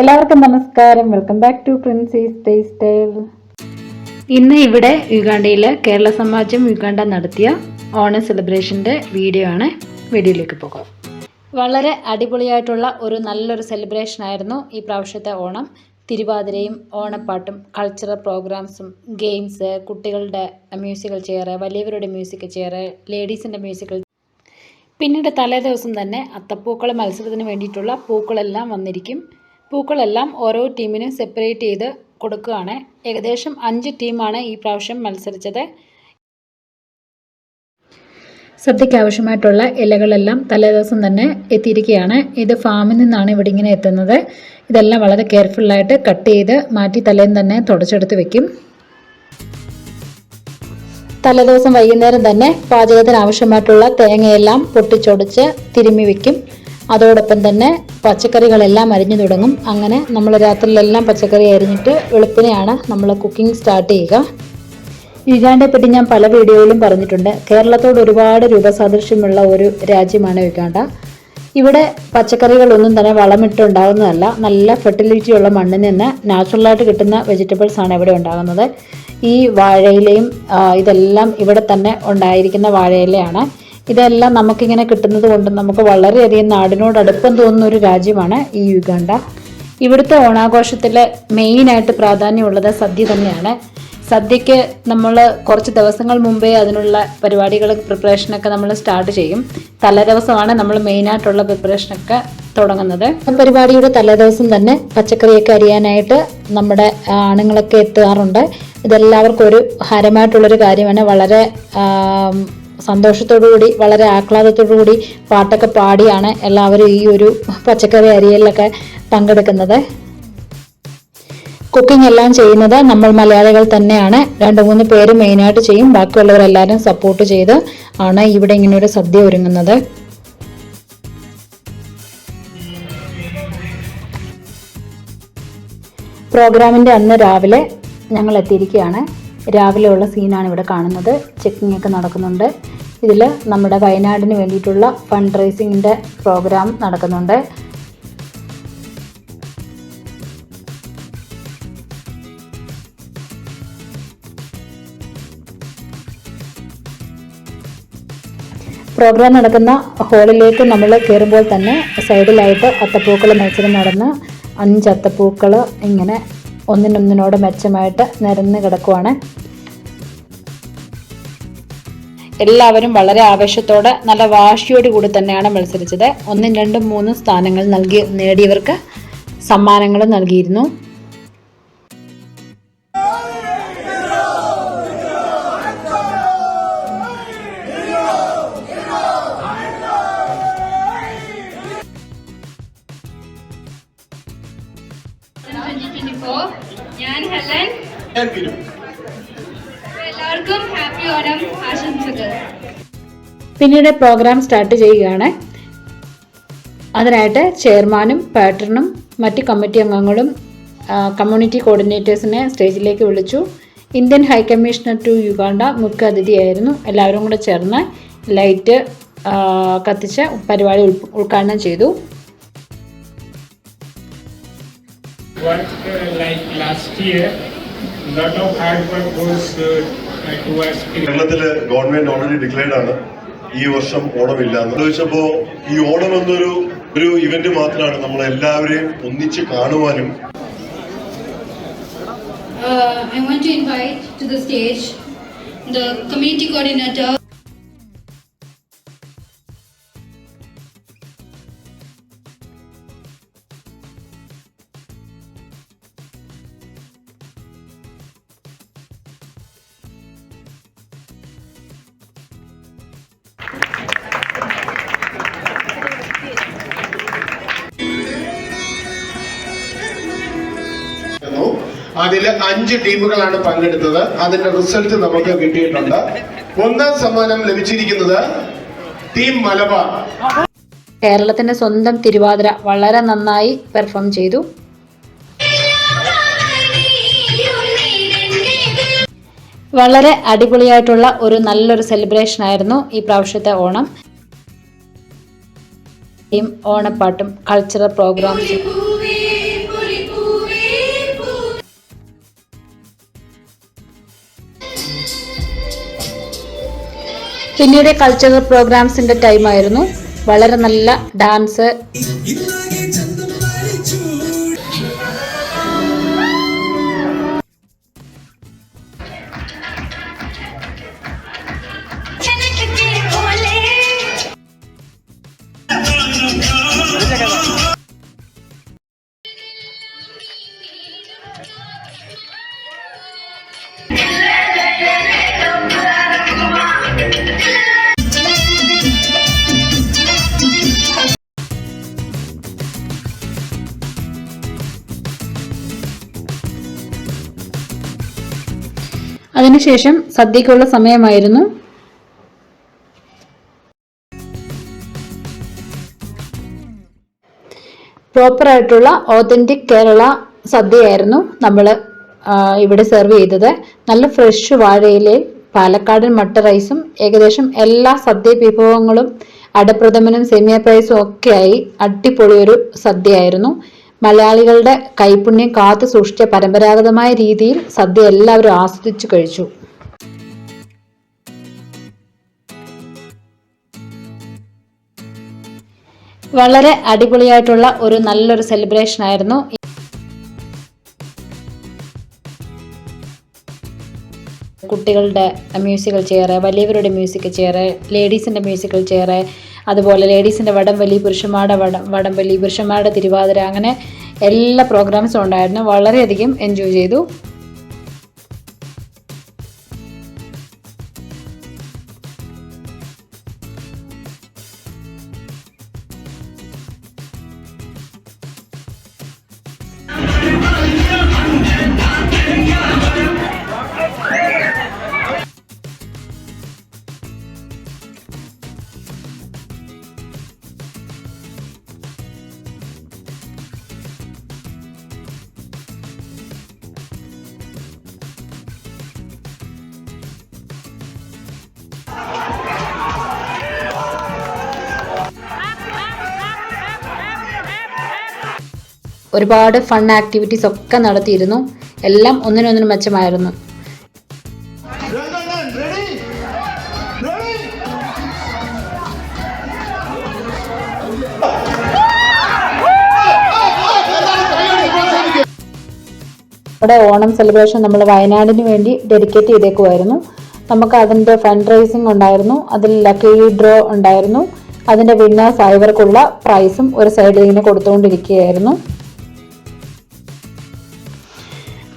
എല്ലാവർക്കും നമസ്കാരം. Welcome back to Princy's taste style ഇന്ന് ഇവിടെ യുഗാണ്ടയിൽ കേരള സമാജം യുഗാണ്ട നടത്തിയ ഓണ സെലിബ്രേഷന്റെ വീഡിയോ ആണ് വീഡിയോയിലേക്ക് പോകാം. വളരെ അടിപൊളിയായിട്ടുള്ള ഒരു നല്ലൊരു സെലിബ്രേഷൻ ആയിരുന്നു ഈ പ്രാവശ്യത്തെ ഓണം. തിരുവാതിരയും ഓണപ്പാട്ടും കൾച്ചറൽ പ്രോഗ്രാംസും ഗെയിംസ് കുട്ടികളുടെ മ്യൂസിക്കൽ ചെയർ വലിയവരുടെ മ്യൂസിക്കൽ ചെയർ ലേഡീസിന്റെ മ്യൂസിക്കൽ പിന്നീട് തലേ ദിവസം തന്നെ അത്തപ്പൂക്കള മത്സരത്തിന് വേണ്ടിയിട്ടുള്ള പൂക്കളെല്ലാം വന്നിരിക്കും. പൂക്കളെല്ലാം ഓരോ ടീമിനും സെപ്പറേറ്റ് ചെയ്ത് കൊടുക്കുകയാണ്. ഏകദേശം അഞ്ച് ടീമാണ് ഈ പ്രാവശ്യം മത്സരിച്ചത്. സദ്യയ്ക്ക് ആവശ്യമായിട്ടുള്ള ഇലകളെല്ലാം തലേദിവസം തന്നെ എത്തിയിരിക്കുകയാണ്. ഇത് ഫാമിൽ നിന്നാണ് ഇവിടെ ഇങ്ങനെ എത്തുന്നത്. ഇതെല്ലാം വളരെ കെയർഫുള്ളായിട്ട് കട്ട് ചെയ്ത് മാറ്റി തലേന്ന് തന്നെ തുടച്ചെടുത്ത് വെക്കും. തലേദിവസം വൈകുന്നേരം തന്നെ പാചകത്തിന് ആവശ്യമായിട്ടുള്ള തേങ്ങയെല്ലാം പൊട്ടിച്ചൊടിച്ച് തിരുമ്മി വെക്കും. അതോടൊപ്പം തന്നെ പച്ചക്കറികളെല്ലാം അരിഞ്ഞു തുടങ്ങും. അങ്ങനെ നമ്മൾ രാത്രിയിലെല്ലാം പച്ചക്കറി അരിഞ്ഞിട്ട് വെളുപ്പിനെയാണ് നമ്മൾ കുക്കിംഗ് സ്റ്റാർട്ട് ചെയ്യുക. യുഗാണ്ടയെ പറ്റി ഞാൻ പല വീഡിയോയിലും പറഞ്ഞിട്ടുണ്ട്. കേരളത്തോട് ഒരുപാട് രൂപസാദൃശ്യമുള്ള ഒരു രാജ്യമാണ് യുഗാണ്ട. ഇവിടെ പച്ചക്കറികളൊന്നും തന്നെ വളമിട്ടുണ്ടാകുന്നതല്ല നല്ല ഫെർട്ടിലിറ്റി ഉള്ള മണ്ണിൽ നിന്ന് നാച്ചുറലായിട്ട് കിട്ടുന്ന വെജിറ്റബിൾസ് ആണ് ഇവിടെ ഉണ്ടാകുന്നത്. ഈ വാഴയിലയും ഇതെല്ലാം ഇവിടെ തന്നെ ഉണ്ടായിരിക്കുന്ന വാഴയിലയാണ്. ഇതെല്ലാം നമുക്കിങ്ങനെ കിട്ടുന്നത് കൊണ്ട് നമുക്ക് വളരെയധികം നാടിനോട് അടുപ്പം തോന്നുന്ന ഒരു രാജ്യമാണ് ഈ യുഗാണ്ട. ഇവിടുത്തെ ഓണാഘോഷത്തിൽ മെയിനായിട്ട് പ്രാധാന്യമുള്ളത് സദ്യ തന്നെയാണ്. സദ്യക്ക് നമ്മൾ കുറച്ച് ദിവസങ്ങൾ മുമ്പേ അതിനുള്ള പരിപാടികൾ പ്രിപ്പറേഷനൊക്കെ നമ്മൾ സ്റ്റാർട്ട് ചെയ്യും. തലേദിവസമാണ് നമ്മൾ മെയിനായിട്ടുള്ള പ്രിപ്പറേഷനൊക്കെ തുടങ്ങുന്നത്. പരിപാടിയുടെ തലേദിവസം തന്നെ പച്ചക്കറിയൊക്കെ അരിയാനായിട്ട് നമ്മുടെ ആണുങ്ങളൊക്കെ എത്താറുണ്ട്. ഇതെല്ലാവർക്കും ഒരു ഹരമായിട്ടുള്ളൊരു കാര്യമാണ്. വളരെ ആം, സന്തോഷത്തോടു കൂടി വളരെ ആഹ്ലാദത്തോടു കൂടി പാട്ടൊക്കെ പാടിയാണ് എല്ലാവരും ഈ ഒരു പച്ചക്കറി അരിയലിലൊക്കെ പങ്കെടുക്കുന്നത്. കുക്കിംഗ് എല്ലാം ചെയ്യുന്നത് നമ്മൾ മലയാളികൾ തന്നെയാണ്. രണ്ട് മൂന്ന് പേര് മെയിനായിട്ട് ചെയ്യും. ബാക്കിയുള്ളവരെല്ലാവരും സപ്പോർട്ട് ചെയ്ത് ആണ് ഇവിടെ ഇങ്ങനെ ഒരു സദ്യ ഒരുങ്ങുന്നത്. പ്രോഗ്രാമിന്റെ അന്ന് രാവിലെ ഞങ്ങൾ എത്തിയിരിക്കുകയാണ്. രാവിലെ ഉള്ള സീനാണ് ഇവിടെ കാണുന്നത്. ചെക്കിംഗ് ഒക്കെ നടക്കുന്നുണ്ട്. ഇതിൽ നമ്മുടെ വയനാടിന് വേണ്ടിയിട്ടുള്ള ഫണ്ട് റേസിങ്ങിന്റെ പ്രോഗ്രാം നടക്കുന്നുണ്ട്. പ്രോഗ്രാം നടക്കുന്ന ഹോളിലേക്ക് നമ്മൾ കയറുമ്പോൾ തന്നെ സൈഡിലായിട്ട് അത്തപ്പൂക്കൾ മത്സരം നടന്ന് അഞ്ച് അത്തപ്പൂക്കൾ ഇങ്ങനെ ഒന്നിനൊന്നിനോട് മെച്ചമായിട്ട് നിരന്ന് കിടക്കുവാണ്. എല്ലാവരും വളരെ ആവേശത്തോടെ നല്ല വാശിയോട് കൂടി തന്നെയാണ് മത്സരിച്ചത്. ഒന്നും രണ്ടും മൂന്നും സ്ഥാനങ്ങൾ നൽകി നേടിയവർക്ക് സമ്മാനങ്ങളും നൽകിയിരുന്നു. എല്ലാവർക്കും ഹാപ്പി ഓണം ആശംസകൾ. പിന്നീട് പ്രോഗ്രാം സ്റ്റാർട്ട് ചെയ്യുകയാണ്. അതിനായിട്ട് ചെയർമാനും പാറ്റേണും മറ്റ് കമ്മിറ്റി അംഗങ്ങളും കമ്മ്യൂണിറ്റി കോർഡിനേറ്റേഴ്സിനെ സ്റ്റേജിലേക്ക് വിളിച്ചു. ഇന്ത്യൻ ഹൈക്കമ്മീഷണർ ടു യുഗാണ്ട മുഖ്യ അതിഥിയായിരുന്നു. എല്ലാവരും കൂടെ ചേർന്ന് ലൈറ്റ് കത്തിച്ച് പരിപാടി ഉൾ- ഉദ്ഘാടനം ചെയ്തു. What uh, like last year, കേരളത്തിൽ ഗവൺമെന്റ് ഓൾറെഡി ഡിക്ലെയർഡ് ആണ്. ഈ വർഷം ഓണമില്ല എന്ന് ചോദിച്ചപ്പോ ഈ ഓണം എന്നൊരു ഒരു ഇവന്റ് മാത്രമാണ് നമ്മൾ എല്ലാവരെയും ഒന്നിച്ച് കാണുവാനും. Uh, I want to invite to the stage the committee coordinator. അതിൽ അഞ്ച് ടീമുകളാണ് പങ്കെടുത്തത്. അതിന്റെ റിസൾട്ട് നമുക്ക് കിട്ടിയിട്ടുണ്ട്. ഒന്നാം സമ്മാനം ലഭിച്ചിരിക്കുന്നത് ടീം മലബാർ. കേരളത്തിന്റെ സ്വന്തം തിരുവാതിര വളരെ നന്നായി പെർഫോം ചെയ്തു. വളരെ അടിപൊളിയായിട്ടുള്ള ഒരു നല്ലൊരു സെലിബ്രേഷൻ ആയിരുന്നു ഈ പ്രാവശ്യത്തെ ഓണം. ടീം ഓണപ്പാട്ടും കൾച്ചറൽ പ്രോഗ്രാംസും പിന്നീട് കൾച്ചറൽ പ്രോഗ്രാംസിന്റെ ടൈമായിരുന്നു വളരെ നല്ല ഡാൻസ് അതിനുശേഷം സദ്യക്കുള്ള സമയമായിരുന്നു. പ്രോപ്പർ ആയിട്ടുള്ള ഓതന്റിക് കേരള സദ്യയായിരുന്നു നമ്മൾ ഇവിടെ സെർവ് ചെയ്തത്. നല്ല ഫ്രഷ് വാഴയിലയിൽ പാലക്കാടൻ മട്ട റൈസും ഏകദേശം എല്ലാ സദ്യ വിഭവങ്ങളും അടപ്രഥമനും സെമിയ പ്രൈസും ഒക്കെയായി അടിപൊളി ഒരു സദ്യയായിരുന്നു. മലയാളികളുടെ കൈപുണ്യം കാത്തു സൂക്ഷിച്ച പരമ്പരാഗതമായ രീതിയിൽ സദ്യ എല്ലാവരും ആസ്വദിച്ചു കഴിച്ചു. വളരെ അടിപൊളിയായിട്ടുള്ള ഒരു നല്ലൊരു സെലിബ്രേഷൻ ആയിരുന്നു കുട്ടികളുടെ മ്യൂസിക്കൽ ചെയർ വലിയവരുടെ മ്യൂസിക്കൽ ചെയർ ലേഡീസിന്റെ മ്യൂസിക്കൽ ചെയർ അതുപോലെ ലേഡീസിന്റെ വടംവലി പുരുഷന്മാരുടെ വടം വടംവലി പുരുഷന്മാരുടെ തിരുവാതിര അങ്ങനെ എല്ലാ പ്രോഗ്രാംസും ഉണ്ടായിരുന്നു. വളരെയധികം എൻജോയ് ചെയ്തു. ഒരുപാട് ഫൺ ആക്ടിവിറ്റീസ് ഒക്കെ നടത്തിയിരുന്നു. എല്ലാം ഒന്നിനൊന്നിനും മെച്ചമായിരുന്നു. നമ്മുടെ ഓണം സെലിബ്രേഷൻ നമ്മൾ വയനാടിന് വേണ്ടി ഡെഡിക്കേറ്റ് ചെയ്തേക്കുമായിരുന്നു നമുക്ക് അതിന്റെ ഫണ്ട് റൈസിംഗ് ഉണ്ടായിരുന്നു. അതിൽ ലക്കി ഡ്രോ ഉണ്ടായിരുന്നു. അതിന്റെ വിന്നേഴ്സ് ആയവർക്കുള്ള പ്രൈസും ഒരു സൈഡിൽ ഇങ്ങനെ കൊടുത്തുകൊണ്ടിരിക്കുകയായിരുന്നു.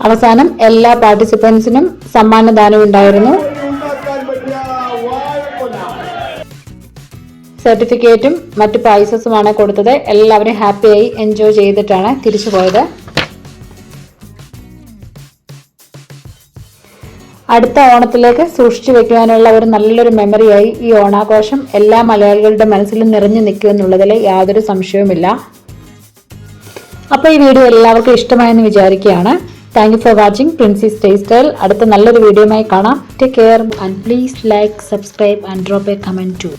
അവസാനം എല്ലാ പാർട്ടിസിപ്പൻസിനും സമ്മാനദാനം ഉണ്ടായിരുന്നു. സർട്ടിഫിക്കറ്റും മറ്റ് പ്രൈസസുമാണ് കൊടുത്തത്. എല്ലാവരും ഹാപ്പിയായി എൻജോയ് ചെയ്തിട്ടാണ് തിരിച്ചു പോയത്. അടുത്ത ഓണത്തിലേക്ക് സൂക്ഷിച്ചു വെക്കുവാനുള്ള ഒരു നല്ലൊരു മെമ്മറിയായി ഈ ഓണാഘോഷം എല്ലാ മലയാളികളുടെ മനസ്സിലും നിറഞ്ഞു നിൽക്കുമെന്നുള്ളതിൽ യാതൊരു സംശയവുമില്ല. അപ്പോൾ ഈ വീഡിയോ എല്ലാവർക്കും ഇഷ്ടമായെന്ന് വിചാരിക്കുകയാണ്. Thank you for watching Princy stay style അടുത്ത നല്ലൊരു വീഡിയോയുമായി കാണാം. Take care and please like subscribe and drop a comment to